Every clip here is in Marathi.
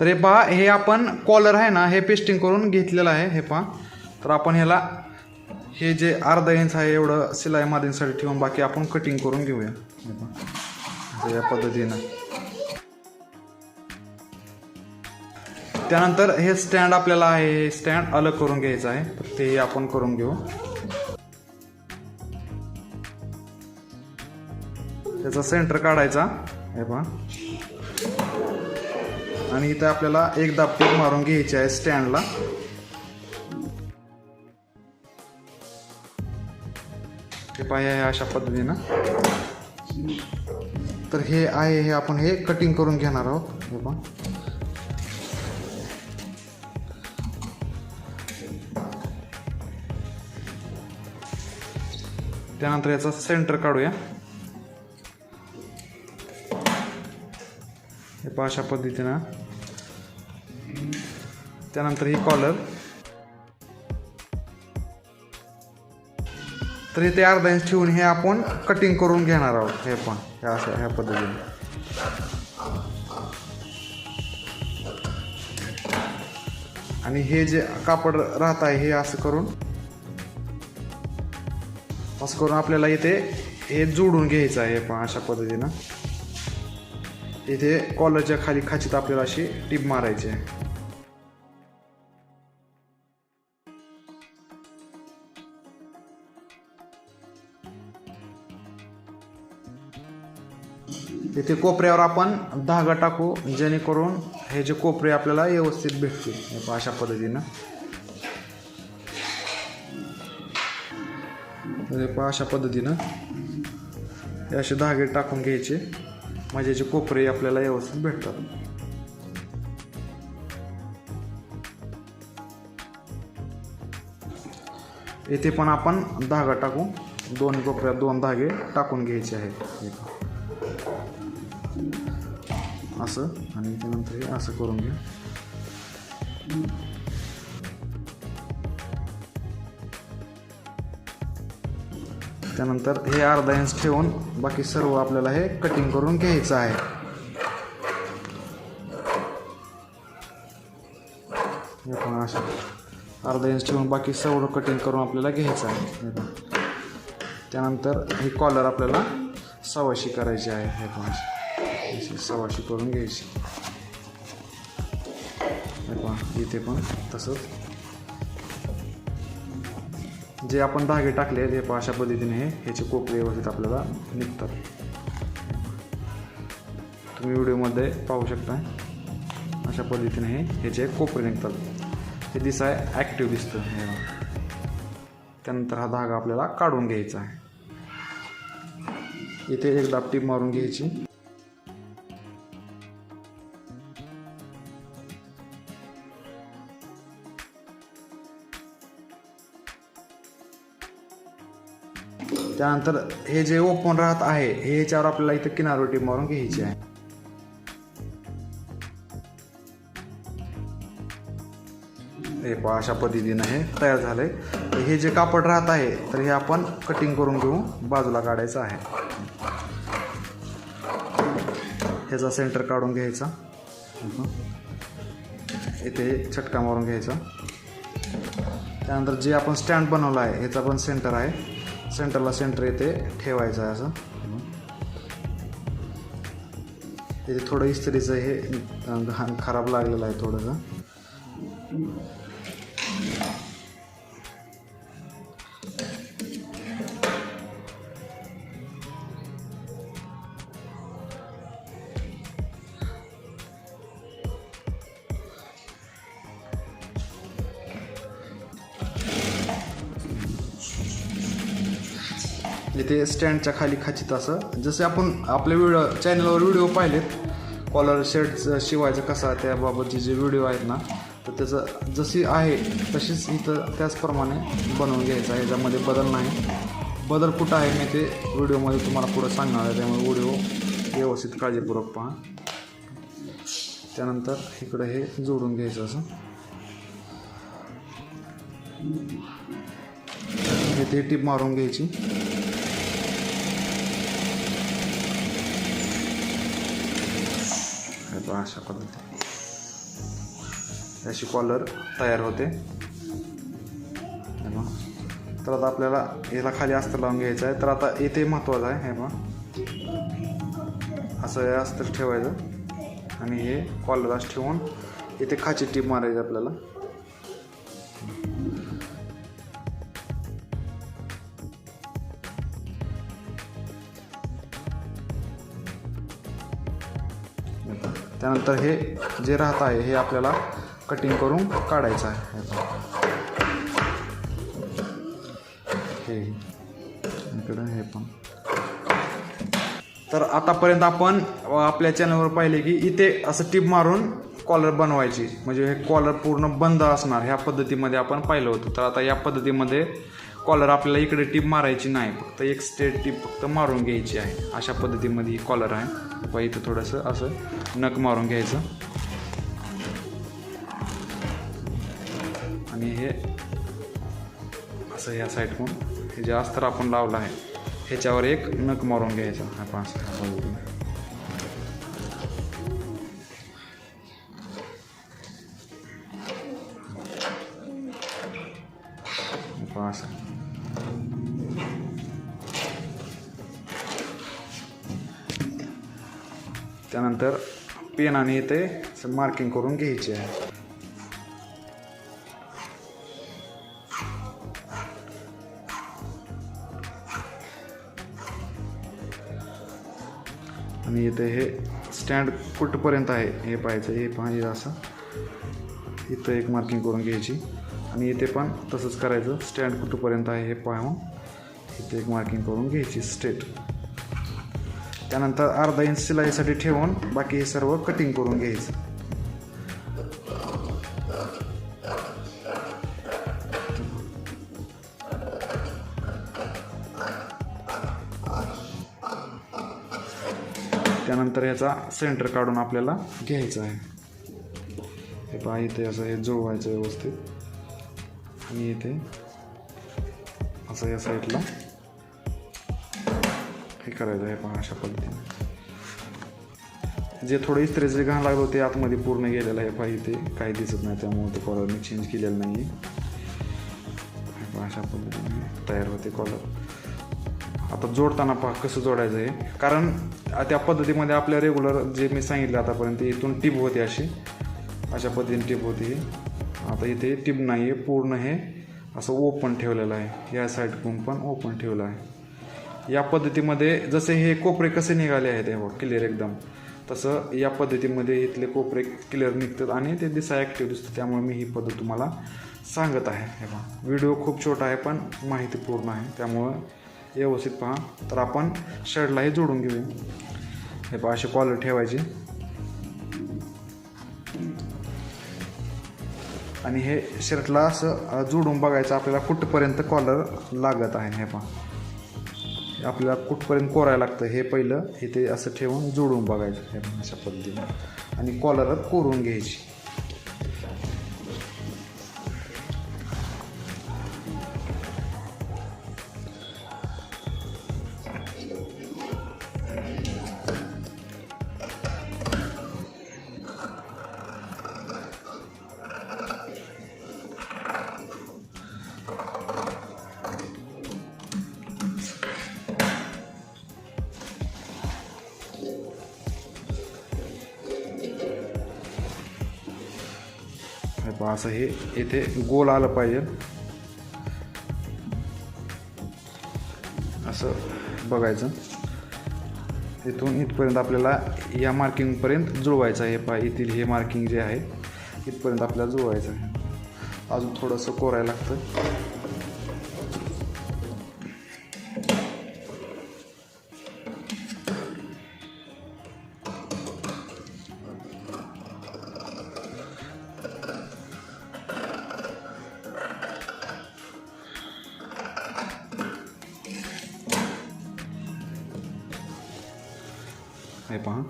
तर हे पहा हे आपण कॉलर आहे ना हे पेस्टिंग करून घेतलेलं आहे हे पहा. तर आपण ह्याला हे जे अर्धा इंच आहे एवढं सिलाई मादींसाठी ठेवून बाकी आपण कटिंग करून घेऊया. हे पहा. या पद्धतीनं. त्यानंतर हे स्टँड आपल्याला आहे हे स्टँड अलग करून घ्यायचं आहे तर तेही आपण करून घेऊ. त्याचा सेंटर काढायचा. हे पहा. आणि इथं आपल्याला एक दापटीक मारून घ्यायची आहे स्टँडला. हे पाहिजे आहे अशा पद्धतीनं. तर हे आहे हे आपण हे कटिंग करून घेणार आहोत. हे त्यानंतर याचा सेंटर काढूया. हे पहा अशा पद्धतीनं. त्यानंतर ही कॉलर तर इथे अर्धा इंच ठेवून हे आपण कटिंग करून घेणार आहोत. हे पण ह्या असं ह्या पद्धतीने. आणि हे जे कापड राहत आहे हे असं करून असं करून आपल्याला इथे हे जोडून घ्यायचं आहे पण अशा पद्धतीनं. इथे कॉलरच्या खाली खाचीत आपल्याला अशी टीप मारायची आहे. इथे कोपऱ्यावर आपण धागा टाकू जेणेकरून हे जे कोपरे आपल्याला व्यवस्थित भेटतील. अशा पद्धतीनं. पहा अशा पद्धतीनं हे असे धागे टाकून घ्यायचे. मजेचे कोपरे आपल्याला व्यवस्थित भेटतात. येथे पण आपण धागा टाकू. दोन कोपऱ्यात दोन धागे टाकून घ्यायचे आहेत. असं. आणि त्यानंतर असं करून घ्या. त्यानंतर हे अर्धा इंच ठेवून बाकी सर्व आपल्याला हे कटिंग करून घ्यायचं आहे. हे पण असं अर्धा इंच ठेवून बाकी सर्व कटिंग करून आपल्याला घ्यायचं आहे. त्यानंतर ही कॉलर आपल्याला सवाशी करायची आहे. हे पण अशी. सवाशी करून घ्यायची. हे पहा इथे पण तसंच जे आपण धागे टाकले हे पहा अशा पद्धतीने हे ह्याचे कोपरे व्यवस्थित आपल्याला निघतात. तुम्ही व्हिडिओमध्ये पाहू शकता अशा पद्धतीने हे ह्याचे कोपरे निघतात. हे दिसाय ॲक्टिव्ह दिसतं हे त्यानंतर हा धागा आपल्याला काढून घ्यायचा आहे. इथे एक टीप मारून घ्यायची. त्यानंतर हे जे ओपन राहत आहे हे ह्याच्यावर आपल्याला इथं किनारवटी मारून घ्यायची आहे. हे पहा अशा पद्धतीनं हे तयार झालंय. तर हे जे कापड राहत आहे तर हे आपण कटिंग करून घेऊ. बाजूला काढायचं आहे. ह्याचा सेंटर काढून घ्यायचा. इथे छटका मारून घ्यायचा. त्यानंतर जे आपण स्टँड बनवलं आहे ह्याचा पण सेंटर आहे. सेंटरला सेंटर येते ठेवायचं आहे असं. इथे थोडं इस्त्रीचं हे घाण खराब लागलेलं आहे थोडंसं. इथे स्टँडच्या खाली खाचीत असं. जसे आपण आपल्या व्हिडिओ चॅनलवर व्हिडिओ पाहिलेत कॉलर शर्ट शिवायचं कसा त्याबाबतचे जे व्हिडिओ आहेत ना तर त्याचं जशी आहे तशीच इथं त्याचप्रमाणे बनवून घ्यायचं आहे. याच्यामध्ये बदल नाही. बदल कुठं आहे मी ते व्हिडिओमध्ये तुम्हाला पुढं सांगणार आहे. त्यामुळे व्हिडिओ व्यवस्थित काळजीपूर्वक पहा. त्यानंतर इकडं हे जोडून घ्यायचं असं. इथे टीप मारून घ्यायची. तो अशा पद्धती अशी कॉलर तयार होते. हे तर आता आपल्याला याला खाली अस्तर लावून घ्यायचं आहे. तर आता इथे महत्त्वाचं आहे हे मग असं हे अस्तर ठेवायचं. आणि हे कॉलर असं ठेवून इथे खाची टीप मारायची आपल्याला. त्यानंतर हे जे राहत आहे हे आपल्याला कटिंग करून काढायचं आहे. हे हे. इकडं हे पण. तर आतापर्यंत आपण आपल्या चॅनलवर पाहिले की इथे असं टिप मारून कॉलर बनवायची. म्हणजे हे कॉलर पूर्ण बंद असणार. ह्या पद्धतीमध्ये आपण पाहिलं होतं. तर आता या पद्धतीमध्ये कॉलर आपल्याला इकडे टीप मारायची नाही फक्त एक स्ट्रेट टीप फक्त मारून घ्यायची आहे. अशा पद्धतीमध्ये ही कॉलर आहे. पहा इथं थोडंसं असं नख मारून घ्यायचं. आणि हे असं या साईडकडून हे जे अस्तर आपण लावलं आहे ह्याच्यावर एक नख मारून घ्यायचा. हा पाच त्यानंतर पेनाने इथे असं मार्किंग करून घ्यायची आहे. आणि इथे हे स्टँड कुठपर्यंत आहे हे पाहायचं हे पाहिजे असं. इथं एक मार्किंग करून घ्यायची. आणि इथे पण तसंच करायचं. स्टँड कुठपर्यंत आहे हे पाहून इथे एक मार्किंग करून घ्यायची. स्ट्रेट त्यानंतर अर्धा इंच शिलाईसाठी ठेवून बाकी हे सर्व कटिंग करून घ्यायचं. त्यानंतर याचा सेंटर काढून आपल्याला घ्यायचं आहे. हे पहा इथे असं हे जुळवायचं व्यवस्थित. आणि इथे असं या साईडला करायचं आहे पहा अशा पद्धतीने. जे थोडं इस्त्रीचे घाण लागलं होते आतमध्ये पूर्ण गेलेलं आहे पाहिजे ते काही दिसत नाही त्यामुळे ते कॉलर मी चेंज केलेलं नाही आहे अशा पद्धतीने तयार होते कॉलर आता जोडताना पहा कसं जोडायचं आहे. कारण त्या पद्धतीमध्ये आपल्या रेग्युलर जे मी सांगितलं आतापर्यंत इथून टिप होते अशी. अशा पद्धतीने टिप होती आता इथे टिप नाही आहे पूर्ण हे असं ओपन ठेवलेलं आहे. या साईडकडून पण ओपन ठेवलं आहे. या पद्धतीमध्ये जसे हे कोपरे कसे निघाले आहेत हे क्लिअर एकदम. तसं या पद्धतीमध्ये इथले कोपरे क्लिअर निघतात आणि ते दिसा ॲक्टिव्ह दिसतं. त्यामुळे मी ही पद्धत तुम्हाला सांगत आहे. हे पहा व्हिडिओ खूप छोटा आहे पण माहिती पूर्ण आहे. त्यामुळं व्यवस्थित पहा. तर आपण शर्टलाही जोडून घेऊया हे पहा अशी कॉलर ठेवायची. आणि हे शर्टला असं जोडून बघायचं आपल्याला कुठपर्यंत कॉलर लागत आहे. हे पहा. आपल्याला कुठपर्यंत कोरायला लागतं हे पहिलं इथे असं ठेवून जोडून बघायचं हे अशा पद्धतीने. आणि कॉलरात कोरून घ्यायची. असं हे इथे गोल आलं पाहिजे. असं बघायचं. इथून इथपर्यंत आपल्याला या मार्किंगपर्यंत जुळवायचं आहे. पा येथील हे मार्किंग जे आहे इथपर्यंत आपल्याला जुळवायचं आहे. अजून थोडंसं कोरायला लागतं. हे पहा.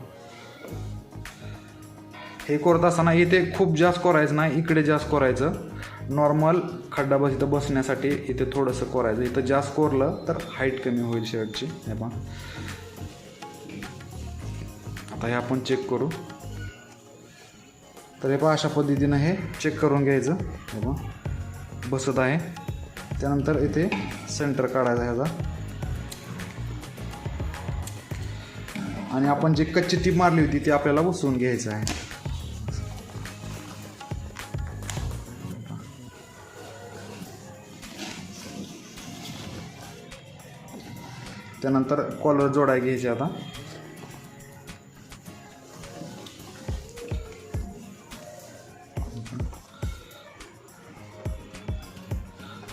हे करत असताना इथे खूप जास्त कोरायचं नाही इकडे जास्त कोरायचं. नॉर्मल खड्डा बस इथं बसण्यासाठी इथे थोडंसं कोरायचं. इथं जास्त कोरलं तर हाईट कमी होईल शर्टची हे पहा. आता हे आपण चेक करू. तर हे पहा अशा पद्धतीनं हे चेक करून घ्यायचं. हे पहा. बसत आहे. त्यानंतर इथे सेंटर काढायचा ह्याचा. आणि आपण जे कच्ची टीप मारली होती ती आपल्याला बसवून घ्यायचं आहे. त्यानंतर कॉलर जोडाय घ्यायचे आता.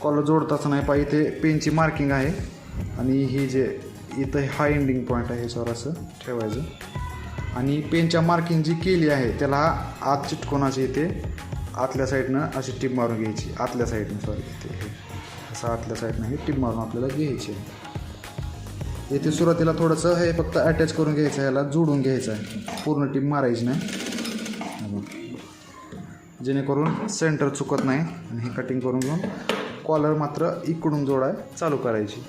कॉलर जोडताच नाही पाहिजे इथे पेनची मार्किंग आहे. आणि ही जे इथं हा एंडिंग पॉईंट आहे ह्याच्यावर असं ठेवायचं. आणि पेनच्या मार्किंग जी केली आहे त्याला आत चिटकोनाची इथे आतल्या साईडनं अशी टीप मारून घ्यायची. आतल्या साईडनं सॉरी इथे हे. असं आतल्या साईडनं हे टीप मारून आपल्याला घ्यायची आहे. इथे सुरुवातीला थोडंसं हे फक्त अटॅच करून घ्यायचं आहे याला जोडून घ्यायचं आहे. पूर्ण टीप मारायची नाही. जेणेकरून सेंटर चुकत नाही. आणि हे कटिंग करून घेऊन कॉलर मात्र इकडून जोडाय चालू करायची.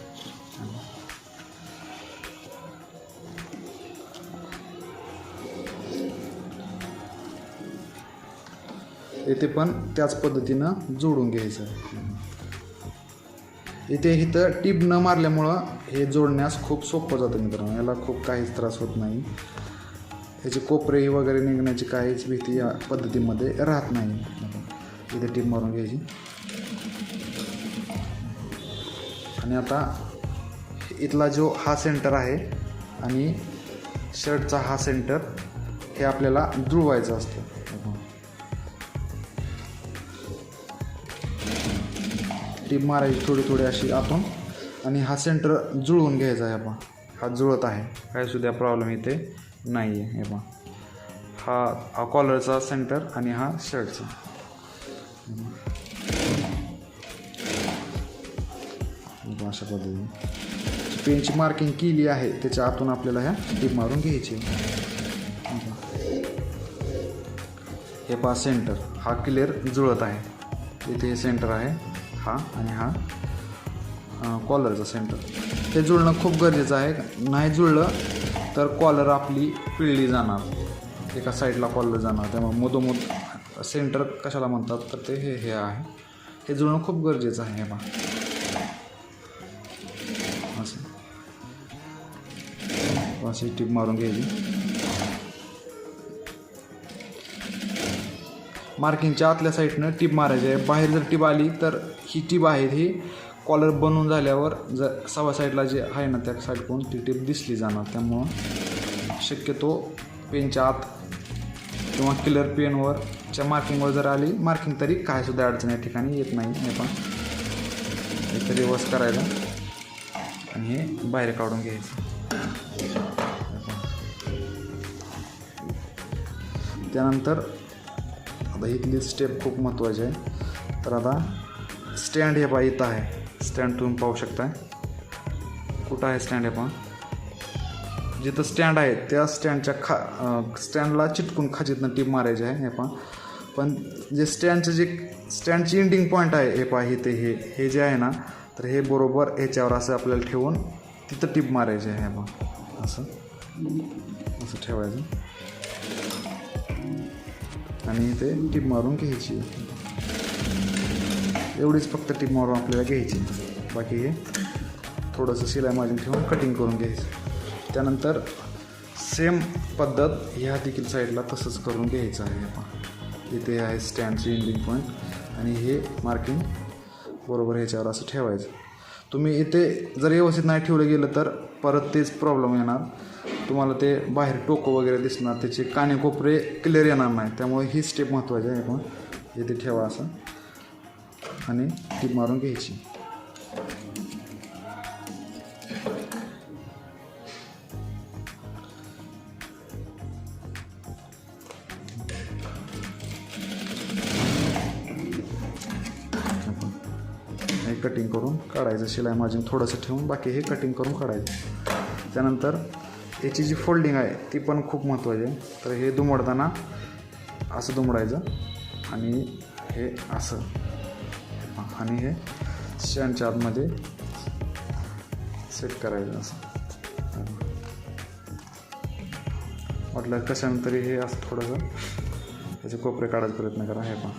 येथे पण त्याच पद्धतीनं जोडून घ्यायचं. इथे इथं टीप न मारल्यामुळं हे जोडण्यास खूप सोपं जातं मित्रांनो. याला खूप काहीच त्रास होत नाही. ह्याचे कोपरेही वगैरे निघण्याची काहीच भीती या पद्धतीमध्ये राहत नाही. इथे टीप मारून घ्यायची. आणि आता इथला जो हा सेंटर आहे आणि शर्टचा हा सेंटर हे आपल्याला जुळवायचं असतं. ती मारायची थोडी थोडी अशी आतून आणि हा सेंटर जुळवून घ्यायचा आहे आपण हा जुळत आहे. काय सुद्धा प्रॉब्लेम इथे नाही आहे हे पहा हा हा कॉलरचा सेंटर आणि हा शर्टचा अशा पद्धतीने. पेनची मार्किंग केली आहे त्याच्या आतून आपल्याला ह्या टीप मारून घ्यायची हे हे पहा सेंटर हा क्लिअर जुळत आहे. इथे हे सेंटर आहे. हा आणि हा कॉलरचा सेंटर हे जुळणं खूप गरजेचं आहे. नाही जुळलं तर कॉलर आपली पिळली जाणार. एका साईडला कॉलर जाणार. त्यामुळे मधोमध सेंटर कशाला म्हणतात तर ते हे हे आहे. हे जुळणं खूप गरजेचं आहे हे पहा. असं. अशी टीप मारून घ्यायची. मार्किंगच्या आतल्या साईडनं टीप मारायची आहे. बाहेर जर टीप आली तर ही टीप आहे ही कॉलर बनून झाल्यावर जर सव्वा साईडला जे आहे ना त्या साईडकडून ती टीप दिसली जाणार. त्यामुळं शक्यतो पेनच्या आत किंवा किलर पेनवर च्या मार्किंगवर जर आली मार्किंग तरी काय सुद्धा अडचण या ठिकाणी येत नाही. हे पण इथं रिवर्स करायला आणि हे बाहेर काढून घ्यायचं. त्यानंतर आता इथली स्टेप खूप महत्त्वाची आहे. तर आता स्टँड हे पहा इथं आहे. स्टँड तुम्ही पाहू शकताय. कुठं आहे स्टँड हे पहा? जिथं स्टँड आहे त्या स्टँडच्या खा स्टँडला चिटकून खाचीतनं टीप मारायची आहे हे पहा. पण जे स्टँडचं जे स्टँडची एंडिंग पॉईंट आहे हे पहा इथे हे हे जे आहे ना तर हे बरोबर ह्याच्यावर असं आपल्याला ठेवून तिथं टीप मारायची आहे हे पहा. असं. असं ठेवायचं. आणि इथे टीप मारून घ्यायची. एवढीच फक्त टीप मारून आपल्याला घ्यायची. बाकी हे थोडंसं शिलाई मार्जिन ठेवून कटिंग करून घ्यायचं. त्यानंतर सेम पद्धत ह्या देखील साईडला तसंच करून घ्यायचं आहे आपण. इथे आहे स्टँडची एंडिंग पॉईंट आणि हे मार्किंग बरोबर ह्याच्यावर असं ठेवायचं. तुम्ही इथे जर व्यवस्थित नाही ठेवलं गेलं तर परत तेच प्रॉब्लेम येणार. तुम्हाला ते बाहेर टोकं वगैरे दिसणार त्याचे कानेकोपरे क्लिअर येणार नाही. त्यामुळे ही स्टेप महत्त्वाची आहे पण. इथे ठेवा असं. आणि टीप मारून घ्यायची. हे कटिंग करून काढायचं. शिलाई मार्जिन थोडंसं ठेवून बाकी हे कटिंग करून काढायचं. त्यानंतर याची जी फोल्डिंग आहे ती पण खूप महत्त्वाची आहे. तर हे दुमडताना असं दुमडायचं आणि हे असं. आणि हे शनच्या आतमध्ये सेट करायचं असं. वाटलं कशानं तरी हे असं थोडंसं त्याचे कोपरे काढायचा प्रयत्न करा हे पण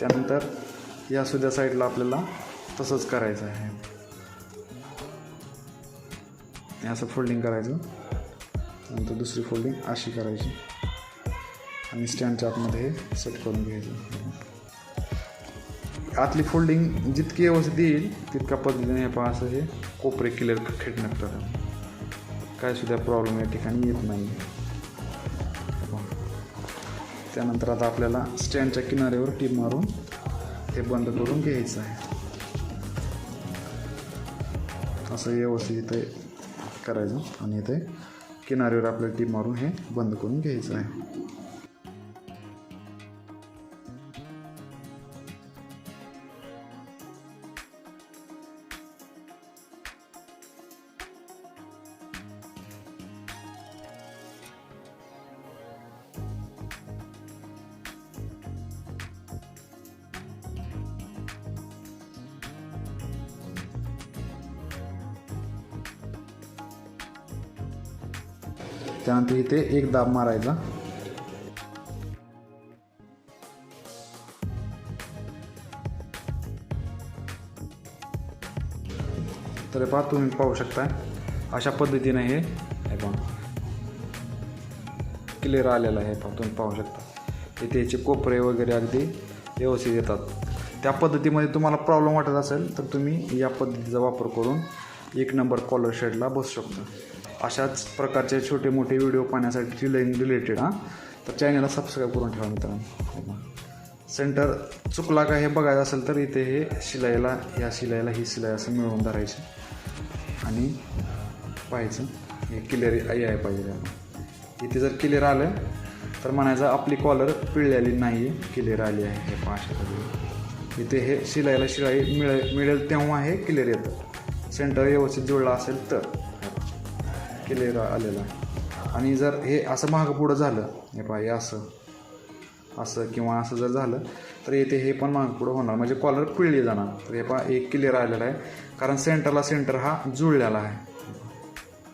त्यानंतर या सुद्धा साईडला आपल्याला तसंच करायचं आहे. हे असं फोल्डिंग करायचं. नंतर दुसरी फोल्डिंग अशी करायची. आणि स्टँडच्या आतमध्ये हे सेट करून घ्यायचं. आतली फोल्डिंग जितकी व्यवस्थित येईल तितक्या पद्धतीने हे पहा असं हे कोपरे क्लिअर खेटण्यात निघतात काय सुद्धा प्रॉब्लेम या ठिकाणी येत नाही. त्यानंतर आता आपल्याला स्टँडच्या किनाऱ्यावर टीप मारून हे बंद करून घ्यायचं आहे. असं व्यवस्थित करायचं आणि इथे किनाऱ्यावर आपल्याला टीप मारून हे बंद करून घ्यायचं आहे. त्यानंतर इथे एक दाब मारायचा. तर हे पहा तुम्ही पाहू शकता अशा पद्धतीने हे हे पहा. क्लिअर आलेलं आहे पहा तुम्ही पाहू शकता. इथे याचे कोपरे वगैरे अगदी व्यवस्थित येतात. त्या पद्धतीमध्ये तुम्हाला प्रॉब्लेम वाटत असेल तर तुम्ही या पद्धतीचा वापर करून एक नंबर कॉलर शेडला बसू शकता. अशाच प्रकारचे छोटे मोठे व्हिडिओ पाहण्यासाठी शिलाईन रिलेटेड हां. तर चॅनलला सबस्क्राईब करून ठेवा मित्रांनो. सेंटर चुकला का हे बघायचं असेल तर इथे हे शिलाईला या शिलाईला ही शिलाई असं मिळवून धरायचं. आणि पाहायचं हे क्लिअर आहे पाहिजे. इथे जर क्लिअर आलं तर म्हणायचं आपली कॉलर पिळलेली नाही आहे क्लिअर आली आहे. हे पहा इथे हे शिलाईला शिलाई मिळेल मिळेल तेव्हा हे क्लिअर येतं. सेंटर व्यवस्थित जुळला असेल तर. क्लिअर आलेला आहे. आणि जर हे असं महाग पुढं झालं हे पहा हे असं असं किंवा असं जर झालं तर येथे हे पण मागं पुढं होणार. म्हणजे कॉलर पिळली जाणार. तर हे पहा एक क्लिअर आलेला आहे. कारण सेंटरला सेंटर हा जुळलेला आहे.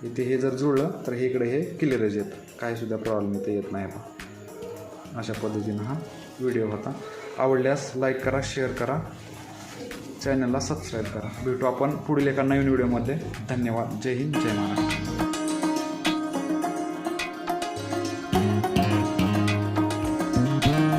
इथे हे जर जुळलं तर हे इकडे हे क्लिअरच येतं. काहीसुद्धा प्रॉब्लेम इथे येत नाही पहा. अशा पद्धतीनं हा व्हिडिओ होता. आवडल्यास लाईक करा शेअर करा. चॅनलला सबस्क्राईब करा. भेटू आपण पुढील एका नवीन व्हिडिओमध्ये धन्यवाद. जय हिंद. जय महाराष्ट्र.